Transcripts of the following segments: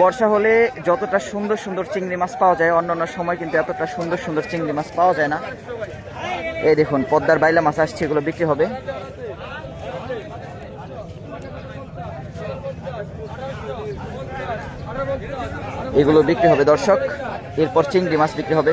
বর্ষা হলে যতটা সুন্দর সুন্দর চিংড়ি মাছ পাওয়া যায়, অন্যান্য সময় কিন্তু এতটা সুন্দর সুন্দর চিংড়ি মাছ পাওয়া যায় না। এই দেখুন, পদ্মার বাইলা মাছ আসছে, এগুলো বিক্রি হবে। এগুলো বিক্রি হবে দর্শক, এরপর চিংড়ি মাছ বিক্রি হবে।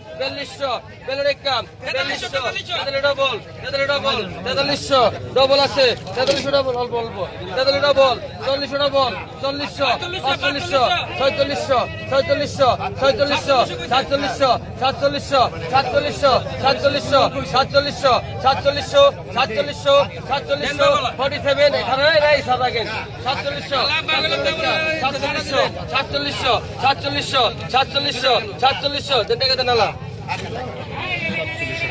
বিয়াল্লিশশো বিয়াল্লিশশো বিয়াল্লিশশো তেতাল্লিশ ডবল তেতাল্লিশ ডবল তেতাল্লিশশো ডবল আছে তেতাল্লিশশো ডবল অল্প অল্প তেতাল্লিশ ডবল চল্লিশশো ডবল চল্লিশশো পাঁচচল্লিশশো ছয়চল্লিশশো ছয়চল্লিশশো ছয়চল্লিশশো সাতচল্লিশশো সাতচল্লিশশো সাতচল্লিশশো সাতচল্লিশশো সাতচল্লিশশো সাতচল্লিশশো সাতচল্লিশশো সাতচল্লিশশো ফর্টি সেভেন এখানে নাই সাদা গেন সাতচল্লিশশো সাতচল্লিশশো সাতচল্লিশশো সাতচল্লিশশো সাতচল্লিশশো সাতচল্লিশশো দেড় টাকা আচ্ছা,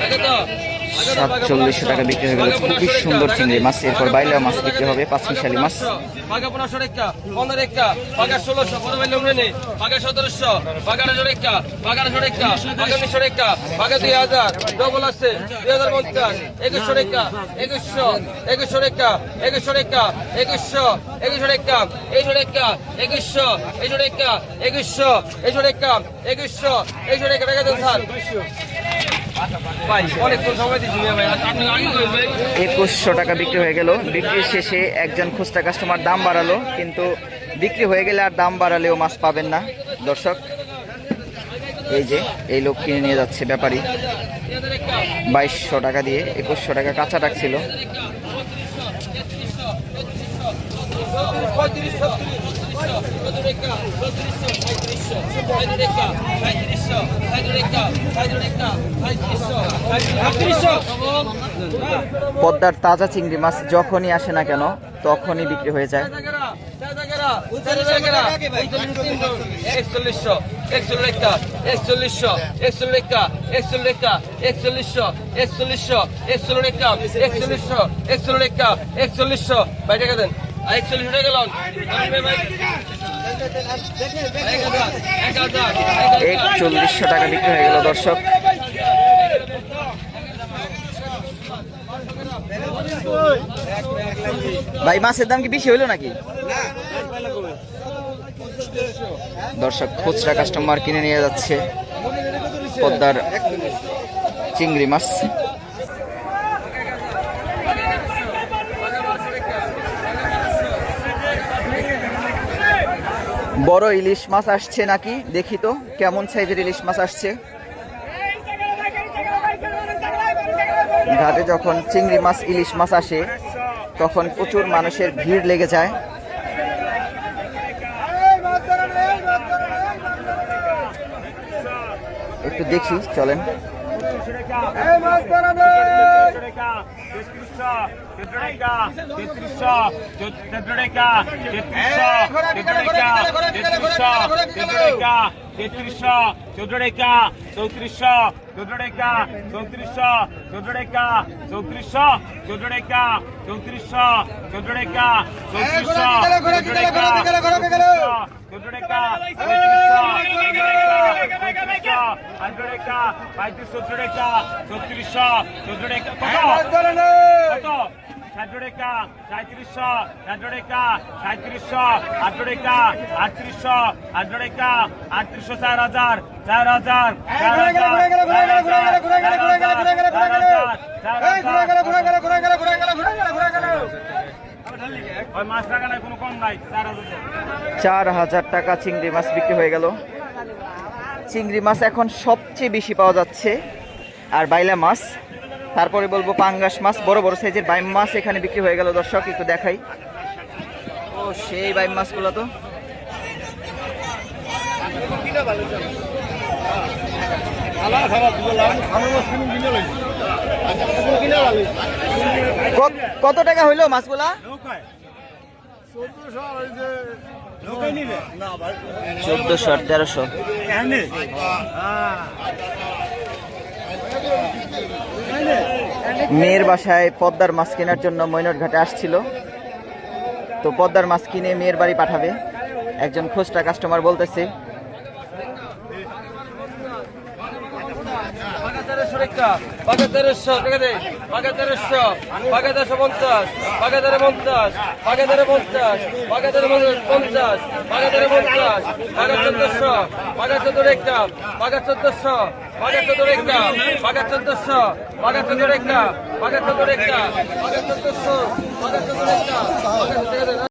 আচ্ছা। তো। সাতচল্লিশশো টাকা বিক্রি হয়ে গেল। খুবই সুন্দর চিংড়ি মাছ। এরপর বাইলা মাছ বিক্রি হবে, পাঁচ মিশালি মাছ। একুশশো একুশশো একুশশো একুশশো একুশশো এই জোরে একটা একুশশো এই জন্য একটা একুশশো এই জন্য এক কাম একুশশো এই জন্য একটা টাকা দেন স্যার। একুশশো টাকা বিক্রি হয়ে গেল বিক্রির শেষে একজন খুচরা কাস্টমার দাম বাড়ালো কিন্তু বিক্রি হয়ে গেলে আর দাম বাড়ালেও মাছ পাবেন না দর্শক এই যে এই লোক কিনে নিয়ে যাচ্ছে ব্যাপারী বাইশশো টাকা দিয়ে একুশশো টাকা কাঁচা রাখছিল পদ্মার তাজা চিংড়ি মাছ যখনই আসে না কেন তখনই বিক্রি হয়ে যায় একচল্লিশশো একচল্লিশটা একচল্লিশশো একচল্লিশটা একচল্লিশটা একচল্লিশশো একচল্লিশশো একচল্লিশটা একচল্লিশশো একচল্লিশটা একচল্লিশশো টাকা দেন একচল্লিশ টাকা গেল। এক একচল্লিশশো টাকা বিক্রি হয়ে গেল, দর্শক। ভাই, মাছের দাম কি বেশি হইল নাকি? দর্শক, খুচরা কাস্টমার কিনে নিয়ে যাচ্ছে পদ্মার চিংড়ি মাছ। বড় ইলিশ মাছ আসছে নাকি? দেখি তো, কেমন সাইজের ইলিশ মাছ আসছে? ঘাটে যখন চিংড়ি মাছ, ইলিশ মাছ আসে, তখন প্রচুর মানুষের ভিড় লেগে যায়। একটু দেখি, চলেন। তেত্রিশশো চোদ্দ রেখা চৌত্রিশশো চোদ্দ রেখা চৌত্রিশশো চোদ্দ রেখা চৌত্রিশশো চোদ্দ রেখা চৌত্রিশশো চোদ্দ রেখা চৌত্রিশশো চোদ্দ দুটো টাকা আটশো টাকা পঁয়ত্রিশ সত্তর টাকা ছত্রিশশো চোদ্দ টাকা কত সাতশো টাকা সাঁত্রিশশো সাতশো টাকা সাঁত্রিশশো আটশো টাকা আটত্রিশশো আটশো টাকা আটত্রিশশো চার হাজার চার হাজার চার হাজার চার হাজার চার হাজার চার হাজার টাকা। চিংড়ি মাছ বিক্রি হয়ে গেল। চিংড়ি মাছ এখন সবচেয়ে বেশি পাওয়া যাচ্ছে আর বাইলা মাছ তারপরে বলব পাঙ্গাস মাছ বড় বড় সাইজের বাইম মাছ এখানে বিক্রি হয়ে গেল দর্শক একটু দেখাই। ও সেই বাইম মাছগুলো তো। কত- কত টাকা হইল মাছগুলা? চোদ্দশো আর তেরোশো। মেয়ের বাসায় পদ্মার মাছ কেনার জন্য মৈনট ঘাটে আসছিল। তো পদ্মার মাছ কিনে মেয়ের বাড়ি পাঠাবে। একজন খুচরা কাস্টমার বলতেছে রেখা বাঘা তেরোশো টাকা দে বাঘা তেরোশো বাঘা তেরোশো পঞ্চাশ বাঘা তেরো পঞ্চাশ বাঘা তেরো পঞ্চাশ বাঘা তেরো পঞ্চাশ বাঘা তেরো পঞ্চাশ বাঘা চোদ্দশো বাঘা চোদ্দ রেখা বাঘা চোদ্দশো বাঘা চোদ্দ রেখা বাঘা চোদ্দশো বাঘা চোদ্দ রেখা বাঘা চোদ্দ রেখা বাঘা চোদ্দশো বাঘা চোদ্দ রেখা